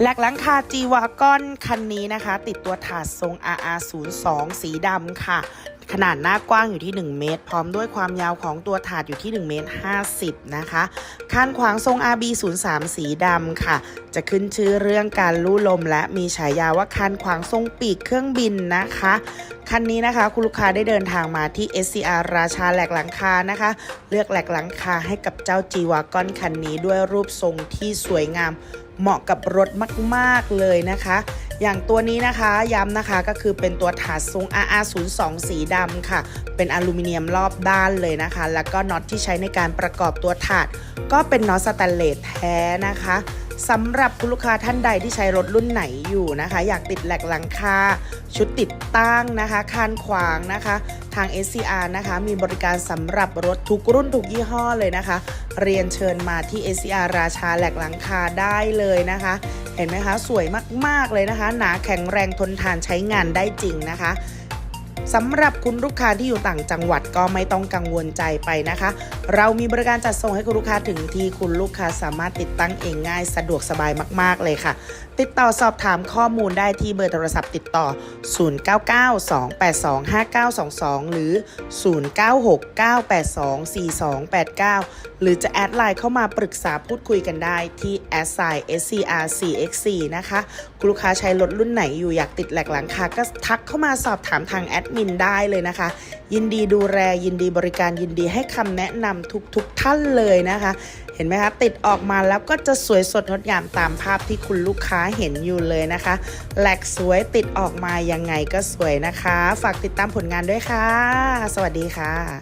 แหลกหลังคาจีวากอนคันนี้นะคะ ติดตัวถาดทรง RR02 สีดำค่ะ ขนาดหน้ากว้างอยู่ที่ 1 เมตร พร้อมด้วยความยาวของตัวถาดอยู่ที่1เมตร50 นะคะคานขวางทรง RB03 สีดำค่ะ จะขึ้นชื่อเรื่องการลู่ลม และมีฉายาว่าคานขวางทรงปีกเครื่องบินนะคะคันนี้นะคะคุณลูกค้าได้เดินทางมาที่ SCR ราชาแหลกหลังคานะคะ เลือกแหลกหลังคาให้กับเจ้าจีวากอนคันนี้ด้วยรูปทรงที่สวยงาม เหมาะกับรถมาก ๆ เลยนะคะ อย่างตัวนี้นะคะย้ำนะคะก็คือเป็นตัวถาดทรง RR02 สีดำค่ะ เป็นอลูมิเนียมรอบด้านเลยนะคะ แล้วก็น็อตที่ใช้ในการประกอบตัวถาด ก็เป็นน็อตสแตนเลสแท้นะคะสำหรับคุณลูกค้าท่านใดที่ใช้รถรุ่นไหนอยู่นะคะ อยากติดแหลกหลังคาชุดติดตั้งนะคะ คานขวางนะคะ ทาง SCR นะคะ มีบริการสำหรับรถทุกรุ่นทุกยี่ห้อเลยนะคะ เรียนเชิญมาที่ SCR ราชาแหลกหลังคาได้เลยนะคะ เห็นไหมคะ สวยมากๆเลยนะคะ หนาแข็งแรงทนทานใช้งานได้จริงนะคะ สำหรับคุณลูกค้าที่อยู่ต่างจังหวัดก็ไม่ต้องกังวลใจไปนะคะ เรามีบริการจัดส่งให้คุณลูกค้าถึงที่คุณลูกค้าสามารถติดตั้งเองง่าย สะดวกสบายมาก ๆ เลยค่ะ ติดต่อสอบถามข้อมูลได้ที่เบอร์โทรศัพท์ติดต่อ 0992825922 หรือ 0969824289 หรือจะแอดไลน์เข้ามาปรึกษาพูดคุยกันได้ที่ a s s i SCR4X4 นะคะ คุณลูกค้าใช้รถรุ่นไหนอยู่อยากติดแหลกหลังคาก็ทักเข้ามาสอบถามทางแอดมินได้เลยนะคะ ยินดีดูแลยินดีบริการยินดีให้คำแนะนำทุกๆทท่านเลยนะคะ เห็นไหมคะ ติดออกมาแล้วก็จะสวยสดงดงามตามภาพที่คุณลูกค้าเห็นอยู่เลยนะคะแหลกสวยติดออกมายังไงก็สวยนะคะ ฝากติดตามผลงานด้วยค่ะ สวัสดีค่ะ